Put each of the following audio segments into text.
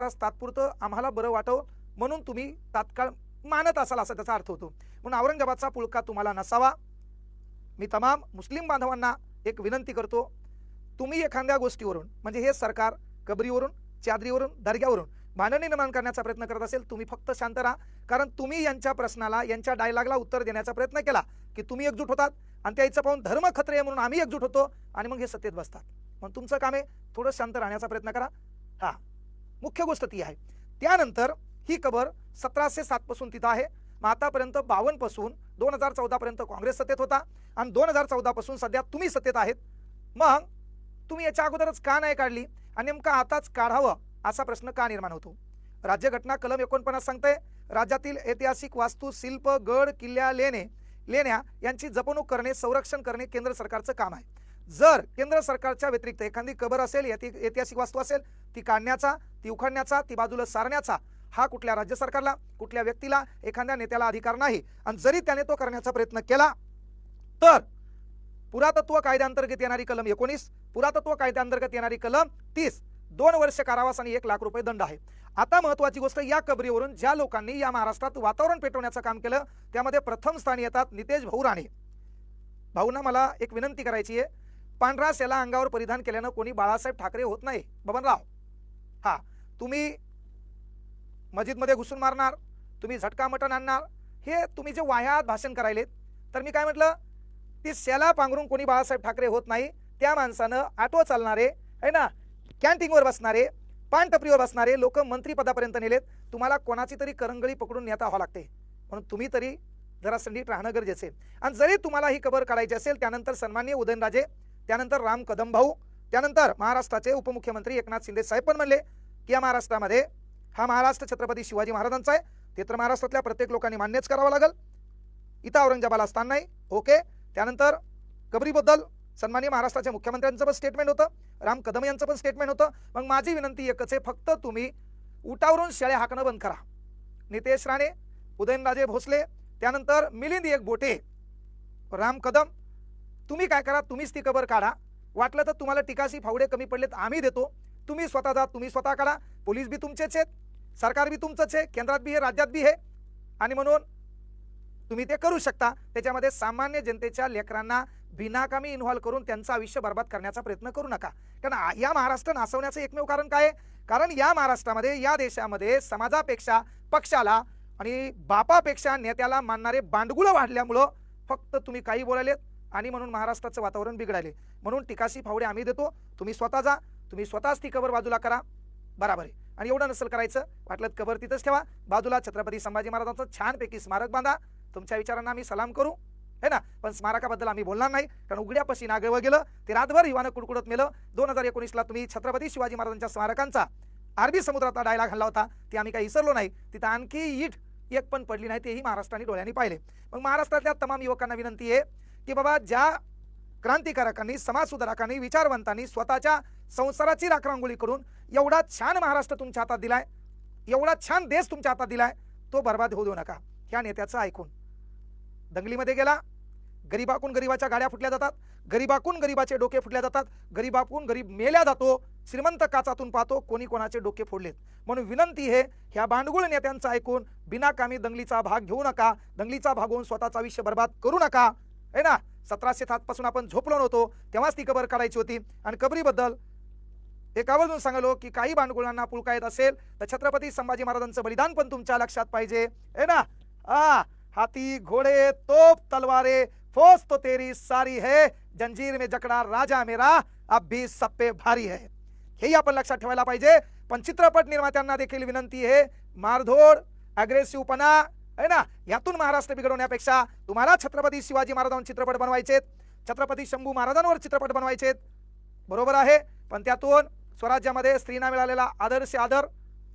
तास तात्पुरतं आम्हाला बरं वाटव म्हणून तुम्ही तात्काळ मानत असाल असा त्याचा अर्थ होतो. म्हणून औरंगाबादचा पुळका तुम्हाला नसावा. मी तमाम मुस्लिम बांधवांना एक विनंती करतो तुम्ही एखाद्या गोष्टीवरून म्हणजे हे सरकार कबरीवरून चादरीवरून दर्ग्यावरून भांडण निर्माण करण्याचा प्रयत्न करत असेल तुम्ही फक्त शांत राहा. कारण तुम्ही यांच्या प्रश्नाला यांच्या डायलॉगला उत्तर देण्याचा प्रयत्न केला की तुम्ही एकजूट होतात आणि त्याचं पाहून धर्म खत्रे म्हणून आम्ही एकजूट होतो आणि मग हे सत्तेत बसतात. मग तुमचं काम आहे थोडं शांत राहण्याचा प्रयत्न करा. हा. मुख्य गोष्ट ती आहे. त्यानंतर ही कबर सतराशे सातपासून तिथं आहे. मग आतापर्यंत बावन्नपासून दोन हजार चौदापर्यंत काँग्रेस सत्तेत होता. आणि दोन हजार चौदापासून सध्या तुम्ही सत्तेत आहेत. मग तुम्ही याच्या अगोदरच का नाही काढली? आणि नेमका आताच काढावं असा प्रश्न का निर्माण होतो? राज्यघटना कलम एकोणपन्नास सांगते राज्यातील ऐतिहासिक वास्तू शिल्प गड किल्ल्या लेणे लेण्या यांची जपणूक करणे संरक्षण करणे केंद्र सरकारचं काम आहे. जर केंद्र सरकारच्या व्यतिरिक्त एखादी कबर असेल ऐतिहासिक वास्तू असेल ती काढण्याचा ती उखाडण्याचा ती बाजूला सारण्याचा हा कुठल्या राज्य सरकारला कुठल्या व्यक्तीला एखाद्या नेत्याला अधिकार नाही. आणि जरी त्याने तो करण्याचा प्रयत्न केला तर पुरातत्व कायद्याअंतर्गत येणारी कलम एकोणीस पुरातत्व कायद्याअंतर्गत येणारी कलम तीस दोन वर्ष कारावास आणि एक लाख रुपये दंड आहे. आता महत्वाची गोष्ट या कबरीवरून ज्या लोकांनी या महाराष्ट्रात वातावरण पेटवण्याचं काम केलं त्यामध्ये प्रथम स्थानी येतात नितेश भाऊ राणे. भाऊंना मला एक विनंती करायची आहे पांढरा सेला अंगावर परिधान केल्यानं कोणी बाळासाहेब ठाकरे होत नाही. बबनराव हा तुम्ही मस्जिदमध्ये घुसून मारणार तुम्ही झटका मटण आणणार हे तुम्ही जे वाह्यात भाषण करायलेत तर मी काय म्हटलं ती सेला पांघरून कोणी बाळासाहेब ठाकरे होत नाही त्या माणसानं ऑटो चालणारे आहे ना कॅन्टीनवर बसणारे पानटपरीवर बसणारे लोक मंत्रीपदापर्यंत नेलेत तुम्हाला कोणाची तरी करंगळी पकडून नेता व्हावं लागते. म्हणून तुम्ही तरी जरा संडीत राहणं गरजेचे आणि जरी तुम्हाला ही कबर काढायची असेल त्यानंतर सन्माननीय उदयनराजे त्यानंतर राम कदम भाऊ त्यानंतर महाराष्ट्राचे उपमुख्यमंत्री एकनाथ शिंदे साहेब पण म्हणले की या महाराष्ट्रामध्ये हा महाराष्ट्र छत्रपती शिवाजी महाराजांचा आहे. ते तर महाराष्ट्रातल्या प्रत्येक लोकांनी मान्यच करावं लागेल. इथं औरंगजेबाला स्थान नाही. ओके. त्यानंतर कबरीबद्दल सन्माननीय महाराष्ट्राच्या मुख्यमंत्र्यांचं पण स्टेटमेंट होतं. राम कदम यांचं पण स्टेटमेंट होतं. मग माझी विनंती एकच आहे फक्त तुम्ही उठावरून शेळ्या हाकणं बंद करा. नितेश राणे उदयनराजे भोसले त्यानंतर मिलिंद एक बोटे राम कदम तुम्ही काय करा तुम्हीच ती कबर काढा. वाटलं तर तुम्हाला टिकाशी फावडे कमी पडलेत आम्ही देतो. तुम्ही स्वतः जा तुम्ही स्वतः काढा. पोलीस बी तुमचेच आहेत सरकार बी तुमचंच आहे केंद्रात बी आहे राज्यात बी आहे. आणि म्हणून तुम्ही ते करू शकता. त्याच्यामध्ये सामान्य जनतेच्या लेकरांना बिनाकामी इन्व्हॉल्व करून त्यांचं आयुष्य बर्बाद करण्याचा प्रयत्न करू नका. कारण या महाराष्ट्र नासवण्याचं एकमेव कारण काय कारण या महाराष्ट्रामध्ये या देशामध्ये समाजापेक्षा पक्षाला आणि बापापेक्षा नेत्याला मानणारे बांडगुळं वाढल्यामुळं फक्त तुम्ही काही बोलायलेत. आणि म्हणून महाराष्ट्राचं वातावरण बिघडायले म्हणून टिकाशी फावडे आम्ही देतो. तुम्ही स्वतः जा. तुम्ही स्वतःच ती कबर बाजूला करा. बराबर आहे. आणि एवढं नसेल करायचं वाटलं कबर तिथंच ठेवा. बाजूला छत्रपती संभाजी महाराजांचं छानपैकी स्मारक बांधा. तुमच्या विचारांना आम्ही सलाम करू. है ना? पण स्मारकाबद्दल आम्ही बोलणार नाही. कारण उघड्यापाशी नागळवं गेलं ते रातभर युवानं कुडकुडत मेलं. दोन हजार एकोणीसला तुम्ही छत्रपती शिवाजी महाराजांच्या स्मारकांचा अरबी समुद्रातला डायलॉग घालला होता. ते आम्ही काही विसरलो नाही. तिथं आणखी ईट एक पण पडली नाही. तेही महाराष्ट्राने डोळ्यांनी पाहिले. मग महाराष्ट्रातल्या तमाम युवकांना विनंती आहे की बाबा ज्या क्रांतिकारकांनी समाजसुधारकांनी विचारवंतांनी स्वतःच्या संसाराची राखरांगोळी करून एवढा छान महाराष्ट्र तुमच्या हातात दिलाय एवढा छान देश तुमच्या हातात दिलाय तो बर्बाद होऊ देऊ नका. ह्या नेत्याचं ऐकून. दंगलीमध्ये गेला गरीबाकून गरीबाच्या गाड्या फुटल्या जातात गरीबाकून गरीबाचे डोके फुटल्या जातात गरीबाकून गरीब मेल्या जातो श्रीमंत काचातून पाहतो कोणी कोणाचे डोके फोडलेत. म्हणून विनंती हे ह्या बांडगुळ नेत्यांचं ऐकून बिनाकामी दंगलीचा भाग घेऊ नका दंगलीचा भाग होऊन स्वतःचा आयुष्य बर्बाद करू नका. है ना? सतराशे सात पासून आपण झोपलो नव्हतो तेव्हाच ती कबर काढायची होती. आणि कबरीबद्दल एक आवर्जून सांगलो की काही बांडगुळांना पुळका येत असेल तर छत्रपती संभाजी महाराजांचं बलिदान पण तुमच्या लक्षात पाहिजे. है ना? आ हाती घोड़े तोप तलवारे फोस तो तेरी सारी है. जंजीर में जकड़ा राजा मेरा अब भी सप्पे भारी है. हेही आपण लक्षात ठेवायला पाहिजे. पण चित्रपट निर्मात्यांना देखील विनंती आहे मारधोड अग्रेसिव्हपणा आहे ना? यातून महाराष्ट्र बिघडवण्यापेक्षा तुम्हाला छत्रपती शिवाजी महाराजांवर चित्रपट बनवायचेत. छत्रपती शंभू महाराजांवर चित्रपट बनवायचेत. बरोबर आहे? पण त्यातून स्वराज्यामध्ये स्त्रीना मिळालेला आदर्श आदर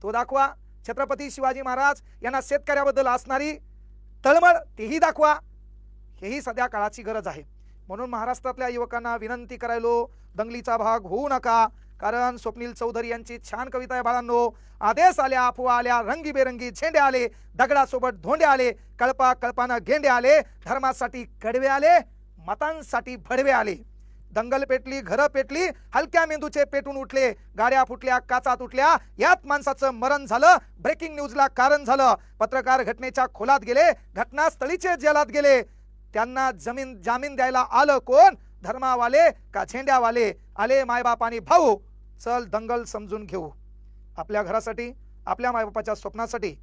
तो दाखवा. छत्रपती शिवाजी महाराज यांना शेतकऱ्याबद्दल असणारी तळमळ तेही दाखवा. हेही सध्या काळाची गरज आहे. म्हणून महाराष्ट्रातल्या युवकांना विनंती करायलो दंगलीचा भाग होऊ नका. कारण स्वप्नील चौधरी यांची छान कविता आहे बाळांनो. आदेश आल्या अफवा आल्या रंगीबेरंगी झेंडे आले दगडासोबत धोंडे आले कळपा कळपानं गेंडे आले धर्मासाठी कडवे आले मतांसाठी भडवे आले. दंगल पेटली घरं पेटली हलक्या मेंदूचे पेटून उठले गाड्या फुटल्या काचा तुटल्या यात माणसाचं मरण झालं ब्रेकिंग न्यूजला कारण झालं. पत्रकार घटनेच्या खोलात गेले घटनास्थळीचे जेलात गेले. त्यांना जमीन जामीन द्यायला आलं कोण? धर्मावाले का झेंड्यावाले? आले मायबाप आणि भाऊ. चल दंगल समजून घेऊ. आपल्या घरासाठी आपल्या मायबापाच्या स्वप्नासाठी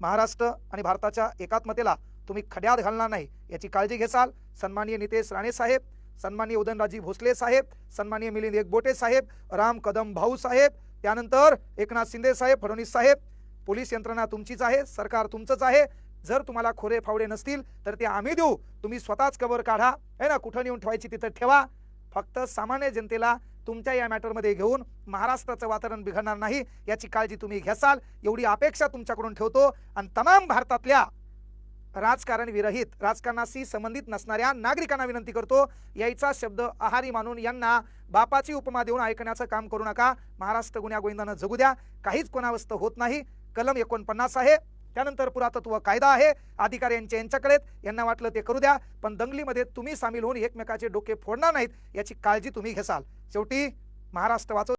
महाराष्ट्र आणि भारताच्या एकात्मतेला तुम्ही खड्यात घालणार नाही. याची काळजी घेसाल. सन्माननीय नितेश राणे साहेब सन्माननीय उदयनराजी भोसले साहेब सन्माननीय मिलिंद एकबोटे साहेब राम कदम भाऊ साहेब त्यानंतर एकनाथ शिंदे साहेब फडणवीस साहेब. पोलीस यंत्रणा तुमचीच आहे सरकार तुमचंच आहे. जर तुम्हाला खोरे फावडे नसतील तर ते आम्ही देऊ. तुम्ही स्वतःच कवर काढा. है ना? कुठं नेऊन ठेवायची तिथं ठेवा. फक्त सामान्य जनतेला तुमच्या या मॅटरमध्ये घेऊन महाराष्ट्राचं वातावरण बिघडणार नाही याची काळजी तुम्ही घ्यासाल. एवढी अपेक्षा तुमच्याकडून ठेवतो. आणि तमाम भारतातल्या राजकारण विरहित राजकारणाशी संबंधित नसणाऱ्या नागरिकांना विनंती करतो यायचा शब्द आहारी मानून यांना बापाची उपमा देऊन ऐकण्याचं काम करू नका. महाराष्ट्र गुन्ह्या गोविंदानं जगू द्या. काहीच कोणावस्त होत नाही. कलम एकोणपन्नास आहे. त्यानंतर पुरातत्व कायदा आहे. अधिकारी यांचे यांच्याकडे यांना वाटलं ते करू द्या. पण दंगलीमध्ये तुम्ही सामील होऊन एकमेकाचे डोके फोडणार नाहीत. याची काळजी तुम्ही घेसाल. शेवटी महाराष्ट्र वाचव.